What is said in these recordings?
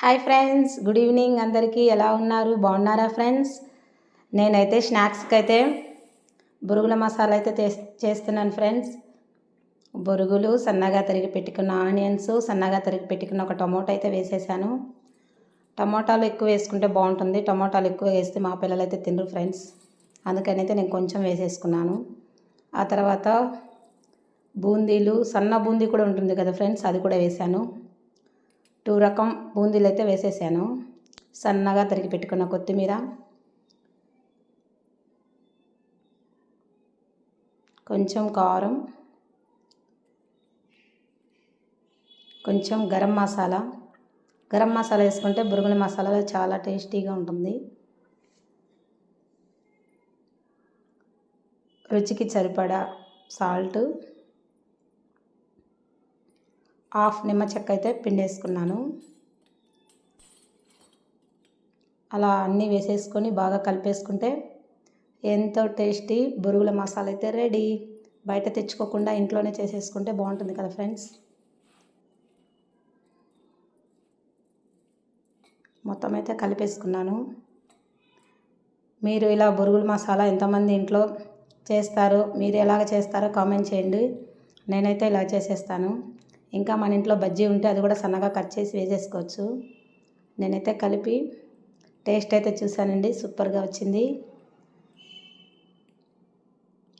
Hi friends good evening అందరికీ. ఎలా ఉన్నారు? బాగున్నారా ఫ్రెండ్స్? నేనైతే స్నాక్స్కి అయితే బొరుగుల మసాలా అయితే చేస్తున్నాను ఫ్రెండ్స్. బొరుగులు సన్నగా తరిగి పెట్టుకున్న ఆనియన్స్ సన్నగా తరిగి పెట్టుకున్న ఒక టమోటా అయితే వేసేసాను. టమోటాలు ఎక్కువ వేసుకుంటే బాగుంటుంది. టమోటాలు ఎక్కువ వేస్తే మా పిల్లలు అయితే తినరు ఫ్రెండ్స్. అందుకని అయితే నేను కొంచెం వేసేసుకున్నాను. ఆ తర్వాత బూందీలు సన్న బూందీ కూడా ఉంటుంది కదా ఫ్రెండ్స్ అది కూడా వేసాను. టూ రకం బూందీలు అయితే వేసేసాను. సన్నగా తరిగి పెట్టుకున్న కొత్తిమీర. కొంచెం కారం. కొంచెం గరం మసాలా. గరం మసాలా వేసుకుంటే బురుగుల మసాలా చాలా టేస్టీగా ఉంటుంది. రుచికి సరిపడా సాల్ట్. హాఫ్ నిమ్మ చెక్క అయితే పిండేసుకున్నాను. అలా అన్నీ వేసేసుకొని బాగా కలిపేసుకుంటే ఎంతో టేస్టీ బొరుగుల మసాలా అయితే రెడీ. బయట తెచ్చుకోకుండా ఇంట్లోనే చేసేసుకుంటే బాగుంటుంది కదా ఫ్రెండ్స్. మొత్తం అయితే కలిపేసుకున్నాను. మీరు ఇలా బొరుగుల మసాలా ఎంతమంది ఇంట్లో చేస్తారు మీరు ఎలాగ చేస్తారో కామెంట్ చేయండి. నేనైతే ఇలా చేసేస్తాను. ఇంకా మన ఇంట్లో బజ్జీ ఉంటే అది కూడా సన్నగా కట్ చేసి వేసేసుకోవచ్చు. నేనైతే కలిపి టేస్ట్ అయితే చూశానండి సూపర్గా వచ్చింది.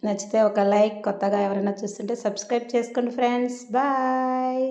నచ్చితే ఒక లైక్ కొత్తగా ఎవరైనా చూస్తుంటే సబ్స్క్రైబ్ చేసుకోండి ఫ్రెండ్స్. బాయ్!